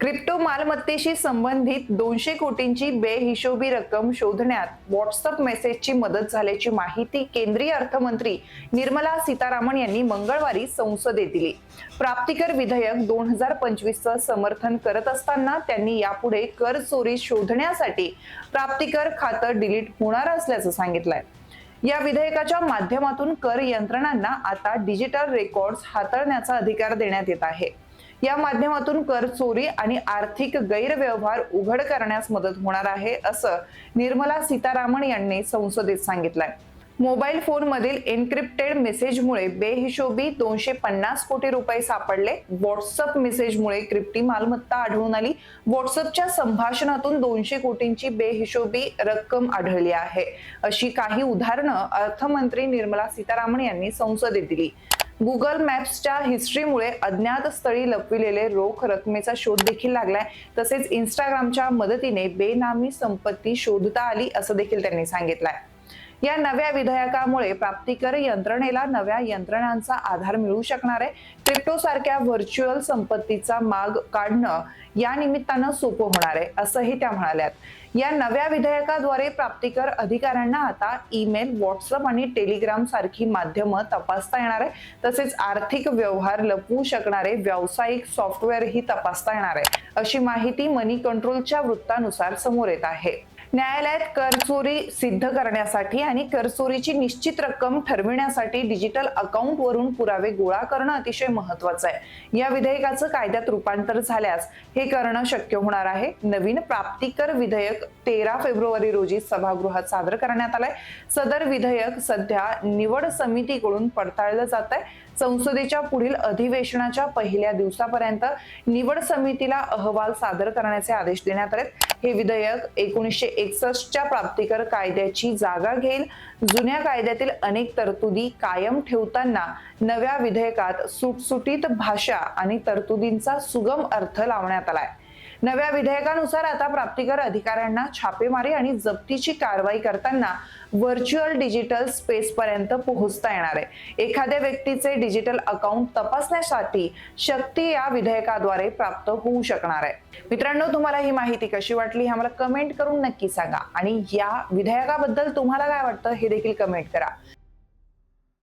Crypto मालमत्तेशी संबंधित दोनशे कोटींची बेहिशोबी रक्कम शोधण्यात व्हॉट्सअप मेसेजची मदत झाल्याची माहिती केंद्रीय अर्थमंत्री निर्मला सीतारामन यांनी मंगळवारी संसदेत दिली. प्राप्तिकर विधेयक दोन हजार पंचवीसचं समर्थन करत असताना त्यांनी यापुढे कर चोरी शोधण्यासाठी प्राप्तिकर खातं डिलीट होणार असल्याचं सांगितलंय. या विधेयकाच्या माध्यमातून कर यंत्रणांना आता डिजिटल रेकॉर्ड्स हाताळण्याचा अधिकार देण्यात येत आहे. या माध्यमातून कर चोरी आणि आर्थिक गैरव्यवहार उघड करण्यास मदत होणार आहे असं निर्मला सीतारामन यांनी संसदेत सांगितलंय. मोबाईल फोनमधील एन्क्रिप्टेड मेसेजमुळे बेहिशोबी दोनशे पन्नास कोटी रुपये सापडले. व्हॉट्सअप मेसेजमुळे क्रिप्टी मालमत्ता आढळून आली. व्हॉट्सअपच्या संभाषणातून दोनशे कोटींची बेहिशोबी रक्कम आढळली आहे. अशी काही उदाहरणं अर्थमंत्री निर्मला सीतारामन यांनी संसदेत दिली. गुगल मॅप्सच्या हिस्ट्रीमुळे अज्ञात स्थळी लपविलेले रोख रकमेचा शोध देखील लागलाय. तसेच इंस्टाग्रामच्या मदतीने बेनामी संपत्ती शोधता आली असं देखील त्यांनी सांगितलंय. या नव्या विधेयकामुळे प्राप्तिकर यंत्रणेला नव्या यंत्रणांचा आधार मिळू शकणार आहे. क्रिप्टो सारख्या व्हर्च्युअल संपत्तीचा माग काढणं या निमित्तानं सोपं होणार आहे असंही त्या म्हणाल्यात. या नव्या विधेयकाद्वारे प्राप्तिकर अधिकाऱ्यांना आता ईमेल व्हॉट्सअप आणि टेलिग्राम सारखी माध्यमं तपासता येणार आहे. तसेच आर्थिक व्यवहार लपवू शकणारे व्यावसायिक सॉफ्टवेअरही तपासता येणार आहे अशी माहिती मनी कंट्रोलच्या वृत्तानुसार समोर येत आहे. न्यायालयात करचोरी सिद्ध करण्यासाठी आणि करचोरीची निश्चित रक्कम ठरविण्यासाठी डिजिटल अकाउंट वरून पुरावे गोळा करणं अतिशय महत्वाचं आहे. या विधेयकाचं कायद्यात रूपांतर झाल्यास हे करणं शक्य होणार आहे. नवीन प्राप्तिकर विधेयक तेरा फेब्रुवारी रोजी सभागृहात सादर करण्यात आलंय. सदर विधेयक सध्या निवड समितीकडून पडताळलं जात आहे. संसदेच्या पुढील अधिवेशनाच्या पहिल्या दिवसापर्यंत निवड समितीला अहवाल सादर करण्याचे आदेश देण्यात आले हे विधेयक एकोणीसशे एकसष्टच्या प्राप्तिकर कायद्याची जागा घेईल. जुन्या कायद्यातील अनेक तरतुदी कायम ठेवताना नव्या विधेयकात सुटसुटीत भाषा आणि तरतुदींचा सुगम अर्थ लावण्यात आलाय. नव्या विधेयकानुसार आता प्राप्तिकर अधिकाऱ्यांना छापेमारी आणि जप्तीची कारवाई करताना व्हर्च्युअल डिजिटल स्पेस पर्यंत पोहोचता येणार आहे. एखाद्या व्यक्तीचे डिजिटल अकाउंट तपासण्यासाठी शक्ती या विधेयकाद्वारे प्राप्त होऊ शकणार आहे. मित्रांनो तुम्हाला ही माहिती कशी वाटली हे आम्हाला कमेंट करून नक्की सांगा. आणि या विधेयकाबद्दल तुम्हाला काय वाटतं हे देखील कमेंट करा.